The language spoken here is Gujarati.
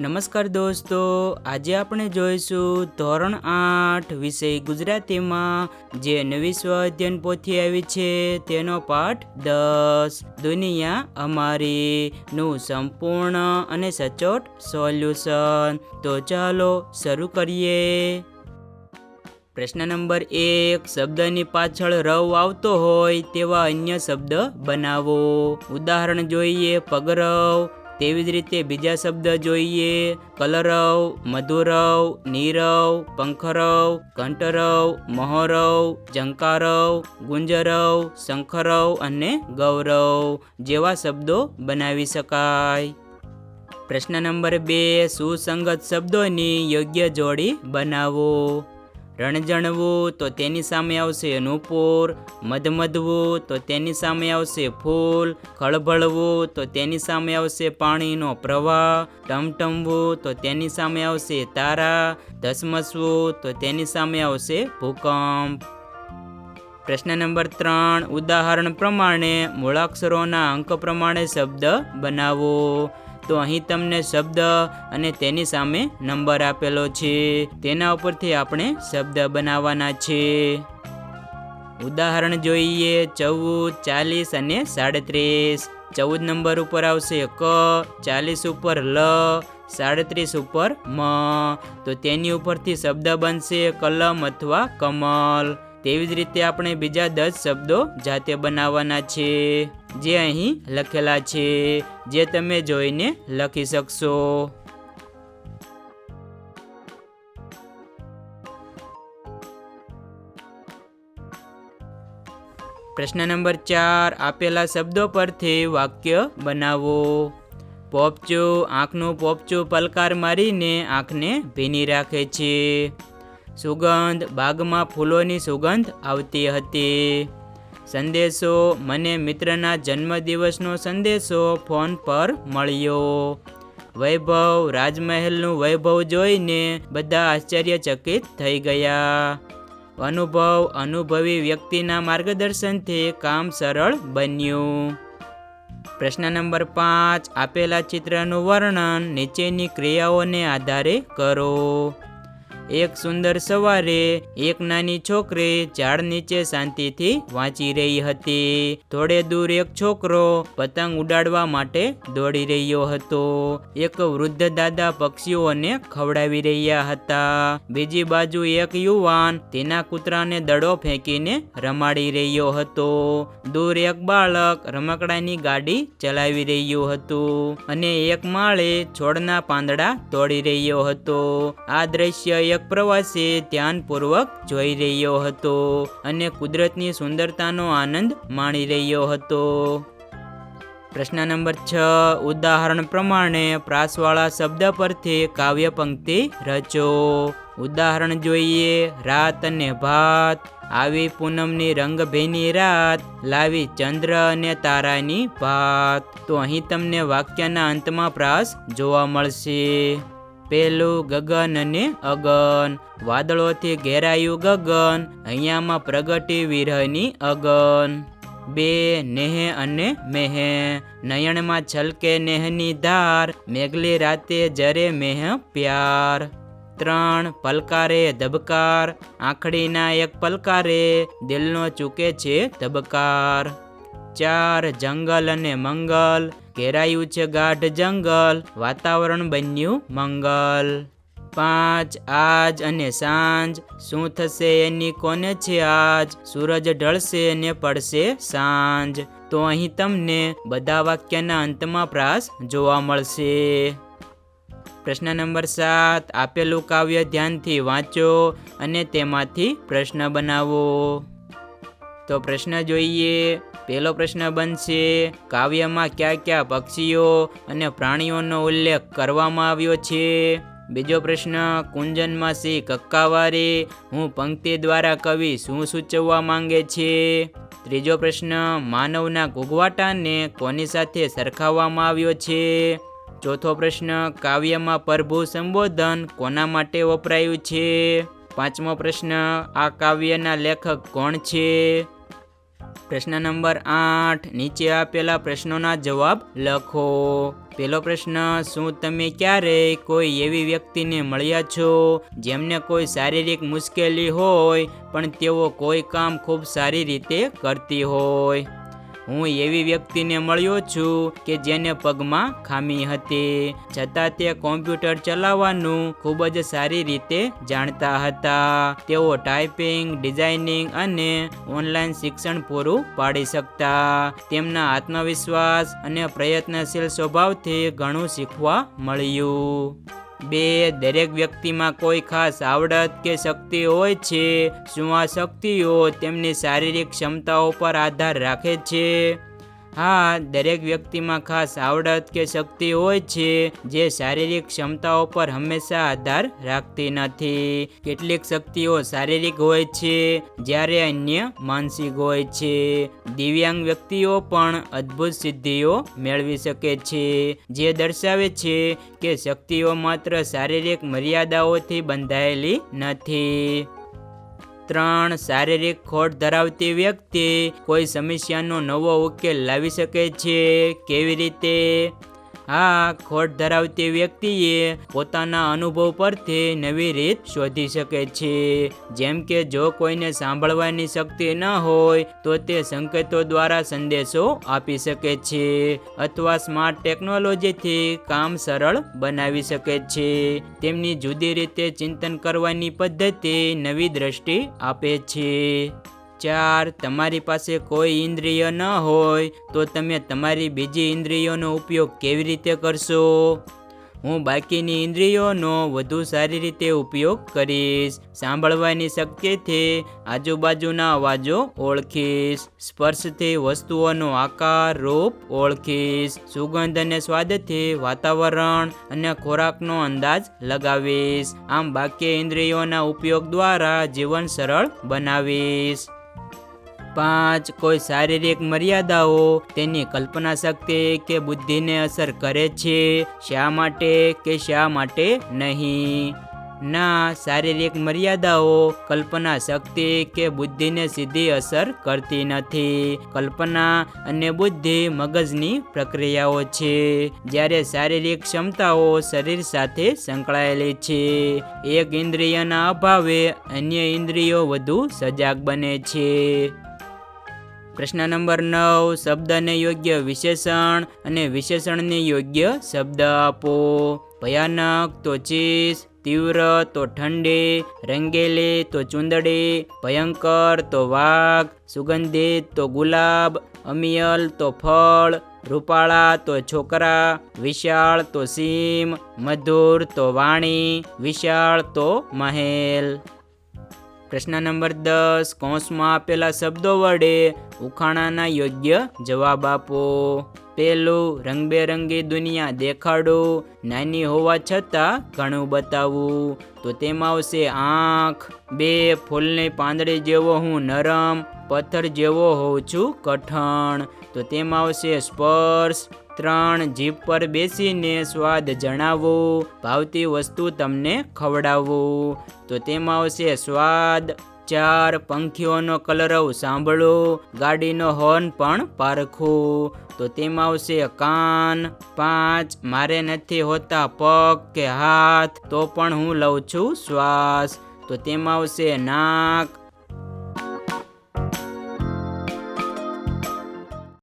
નમસ્કાર દોસ્તો, આજે આપણે જોઈશું ધોરણ આઠ વિષય ગુજરાતીમાં, જે નવી સ્વાધ્યન પોથી આવી છે, તેનો પાઠ દસ. દુનિયા અમારી નું સંપૂર્ણ અને સચોટ સોલ્યુશન. તો ચાલો શરૂ કરીએ. પ્રશ્ન નંબર એક, શબ્દની પાછળ રવ આવતો હોય તેવા અન્ય શબ્દ બનાવો. ઉદાહરણ જોઈએ, પગરવ. તેવી જ રીતે બીજા શબ્દ જોઈએ, કલરવ, મધુરવ, નીરવ, પંખરવ કંઠરવ મહોરવ જંકારવ ગુંજરવ, શંખરવ અને ગૌરવ જેવા શબ્દો બનાવી શકાય. પ્રશ્ન નંબર બે, સુસંગત શબ્દોની યોગ્ય જોડી બનાવો. રણજણવું તો તેની સામે આવશે નુપુર મધમધવું તો તેની સામે આવશે ફૂલ ખળભળવું તો તેની સામે આવશે પાણીનો પ્રવાહ ટમટમવું તો તેની સામે આવશે તારા ધસમસવું તો તેની સામે આવશે ભૂકંપ. પ્રશ્ન નંબર ત્રણ, ઉદાહરણ પ્રમાણે મૂળાક્ષરોના અંક પ્રમાણે શબ્દ બનાવો. તો અહીં તમને શબ્દ અને તેની સામે નંબર આપેલો છે. તેના ઉપરથી આપણે શબ્દ બનાવવાના છે. ઉદાહરણ જોઈએ, ચૌદ, ચાલીસ અને સાડત્રીસ. ચૌદ નંબર ઉપર આવશે ક, ચાલીસ ઉપર લ, સાડત્રીસ ઉપર મ. તો તેની ઉપરથી શબ્દ બનશે કલમ અથવા કમલ. તેવી જ રીતે આપણે બીજા દસ શબ્દો જાતે બનાવવાના છે. જે અહીં લખેલા છે, જે તમે જોઈને લખી શકશો. પ્રશ્ન નંબર ચાર, આપેલા શબ્દો પરથી વાક્ય બનાવો. પોપચું, આંખનું પોપચું પલકાર મારીને આંખને ભીની રાખે છે. સુગંધ, બાગમાં ફૂલોની સુગંધ આવતી હતી. સંદેશો મને મિત્રના જન્મદિવસનો સંદેશો ફોન પર મળ્યો. વૈભવ, રાજમહેલનું વૈભવ જોઈને બધા આશ્ચર્યચકિત થઈ ગયા. અનુભવ અનુભવી વ્યક્તિના માર્ગદર્શનથી કામ સરળ બન્યું. પ્રશ્ન નંબર પાંચ, આપેલા ચિત્રનું વર્ણન નીચેની ક્રિયાઓને આધારે કરો. એક સુંદર સવારે, એક નાની છોકરી ઝાડ નીચે શાંતિથી વાંચી રહી હતી. થોડે દૂર એક છોકરો પતંગ ઉડાડવા માટે દોડી રહ્યો હતો. એક વૃદ્ધ દાદા પક્ષીઓને ખવડાવી રહ્યા હતા. બીજી બાજુ એક યુવાન તેના કૂતરાને દડો ફેંકીને રમાડી રહ્યો હતો. દૂર એક બાળક રમકડાની ગાડી ચલાવી રહ્યું હતું અને એક માળે છોડના પાંદડા તોડી રહ્યો હતો. આ દ્રશ્ય એક પ્રવાસી ધ્યાનપૂર્વક જોઈ રહ્યો હતો અને કુદરતની સુંદરતાનો આનંદ માણી રહ્યો હતો. પ્રશ્ન નંબર છ. ઉદાહરણ પ્રમાણે પ્રાસવાળા શબ્દ પરથી કાવ્ય પંક્તિ રચો. ઉદાહરણ જોઈએ. રાત અને ભાત. આવી પૂનમની રંગભેની રાત. લાવી ચંદ્ર અને તારાની ભાત. તો અહીં તમને વાક્યના અંતમાં પ્રાસ જોવા મળશે. પેલું ગગન અને અગન. વાદળોથી ઘેરાયું ગગન. અહીંયામાં પ્રગટી વિરહની અગન. બે નેહ અને મેહ. નયણમાં છલકે નેહની ધાર. મેઘલી રાતે જરે મેહ પ્યાર. ત્રણ પલકારે ધબકાર. આંખડીના એક પલકારે. દિલનો ચૂકે છે ધબકાર. ચાર જંગલ અને મંગલ. ઘેરાયું છે ગાઢ જંગલ. વાતાવરણ બન્યું મંગલ. પાંચ આજ અને સાંજ. શું થશે એની કોને છે આજ? સૂરજ ઢળશે ને પડશે સાંજ. તો અહીં તમને બધા વાક્યના અંતમાં પ્રાસ જોવા મળશે. પ્રશ્ન નંબર સાત. આપેલું કાવ્ય ધ્યાનથી વાંચો અને તેમાંથી પ્રશ્ન બનાવો. તો પ્રશ્ન જોઈએ પહેલો પ્રશ્ન બનશે, કાવ્યમાં કયા કયા પક્ષીઓ અને પ્રાણીઓનો ઉલ્લેખ કરવામાં આવ્યો છે? બીજો પ્રશ્ન કુંજનમાં સી કક્કાવારી હું પંક્તિ દ્વારા કવિ શું સૂચવવા માંગે છે? ત્રીજો પ્રશ્ન, માનવના ઘૂઘવાટાને કોની સાથે સરખાવવામાં આવ્યો છે? ચોથો પ્રશ્ન, કાવ્યમાં પ્રભુ સંબોધન કોના માટે વપરાયું છે? પાંચમો પ્રશ્ન, આ કાવ્યના લેખક કોણ છે? પ્રશ્ન નંબર આઠ. નીચે આપેલા પ્રશ્નોના જવાબ લખો. પહેલો પ્રશ્ન, શું તમે ક્યારેય કોઈ એવી વ્યક્તિને મળ્યા છો જેમને કોઈ શારીરિક મુશ્કેલી હોય, પણ તેઓ કોઈ કામ ખૂબ સારી રીતે કરતી હોય? હું એવી વ્યક્તિને મળ્યો છું કે જેને પગમાં ખામી હતી. છતાં તે કોમ્પ્યુટર ચલાવવાનું ખૂબ જ સારી રીતે જાણતા હતા. તેઓ ટાઈપિંગ, ડિઝાઇનિંગ અને ઓનલાઈન શિક્ષણ પૂરું પાડી શકતા. તેમના આત્મવિશ્વાસ અને પ્રયત્નશીલ સ્વભાવથી ઘણું શીખવા મળ્યું. બે, દરેક વ્યક્તિમાં કોઈ ખાસ આવડત કે શક્તિ હોય છે? શું આ શક્તિઓ તેમની શારીરિક ક્ષમતાઓ પર આધાર રાખે છે? હા, દરેક વ્યક્તિમાં ખાસ આવડત કે શક્તિ હોય છે, જે શારીરિક ક્ષમતાઓ પર હંમેશા આધાર રાખતી નથી. કેટલીક શક્તિઓ શારીરિક હોય છે, જ્યારે અન્ય માનસિક હોય છે. દિવ્યાંગ વ્યક્તિઓ પણ અદ્ભુત સિદ્ધિઓ મેળવી શકે છે, જે દર્શાવે છે કે શક્તિઓ માત્ર શારીરિક મર્યાદાઓથી બંધાયેલી નથી. ત્રણ શારીરિક ખોટ ધરાવતી વ્યક્તિ કોઈ સમસ્યાનો નવો ઉકેલ લાવી શકે છે? કેવી રીતે? આ ખોટ ધરાવતી વ્યક્તિએ પોતાના અનુભવ પરથી નવી રીત શોધી શકે છે. જેમ કે જો કોઈને સાંભળવાની શક્તિ ન હોય, તો તે સંકેતો દ્વારા સંદેશો આપી શકે છે અથવા સ્માર્ટ ટેકનોલોજીથી કામ સરળ બનાવી શકે છે. તેમની જુદી રીતે ચિંતન કરવાની પદ્ધતિ નવી દ્રષ્ટિ આપે છે. ચાર તમારી પાસે કોઈ ઇન્દ્રિય ન હોય, તો તમે તમારી બીજી ઇન્દ્રિયોનો ઉપયોગ કેવી રીતે કરશો? હું બાકીની ઇન્દ્રિયોનો વધુ સારી રીતે ઉપયોગ કરીશ, સાંભળવાની શક્તિથી આજુબાજુના અવાજો ઓળખીશ, સ્પર્શથી વસ્તુઓનો આકાર રૂપ ઓળખીશ, સુગંધ અને સ્વાદથી વાતાવરણ અને ખોરાકનો અંદાજ લગાવીશ, આમ બાકી ઇન્દ્રિયોના ઉપયોગ દ્વારા જીવન સરળ બનાવીશ. પાંચ કોઈ શારીરિક મર્યાદાઓ, તેની કલ્પના શક્તિ કે બુદ્ધિને અસર કરે છે, શા માટે કે શા માટે નહીં? ના, શારીરિક મર્યાદાઓ, કલ્પના શક્તિ કે બુદ્ધિને સીધી અસર કરતી નથી. કલ્પના અને બુદ્ધિ મગજની પ્રક્રિયાઓ છે, જ્યારે શારીરિક ક્ષમતાઓ શરીર સાથે સંકળાયેલી છે. એક ઇન્દ્રિયના અભાવે અન્ય ઇન્દ્રિયો વધુ સજાગ બને છે. પ્રશ્ન નંબર નવ, શબ્દને યોગ્ય વિશેષણ અને વિશેષણને યોગ્ય શબ્દ આપો. ભયાનક તો ચીસ, તીવ્ર તો ઠંડી, રંગેલી તો ચુંદડી, ભયંકર તો વાઘ, સુગંધિત તો ગુલાબ, અમિયલ તો ફળ, રૂપાળા તો છોકરા, વિશાળ તો સીમ, મધુર તો વાણી, વિશાળ તો મહેલ. પ્રશ્ન નંબર દસ, કૌંસમાં આપેલા શબ્દો વડે ઉખાણાના યોગ્ય જવાબ આપો. પેલું રંગબેરંગી દુનિયા દેખાડો. નાની હોવા છતાં ઘણું બતાવવું તો તેમાં આવશે આંખ, બે ફૂલની પાંદડી જેવો હું નરમ, પથ્થર જેવો હોઉં છું કઠણ. તો તેમાં આવશે સ્પર્શ ત્રણ જીભ પર બેસીને સ્વાદ જણાવો. ભાવતી વસ્તુ તમને ખવડાવવું તો તેમાં આવશે સ્વાદ, ચાર પંખીઓનો કલરવ સાંભળો, ગાડીનો હોર્ન પણ પારખું. તો તેમાં આવશે કાન, પાંચ, મારે નથી હોતા પગ કે હાથ, તો પણ હું લઉં છું શ્વાસ. તો તેમાં આવશે નાક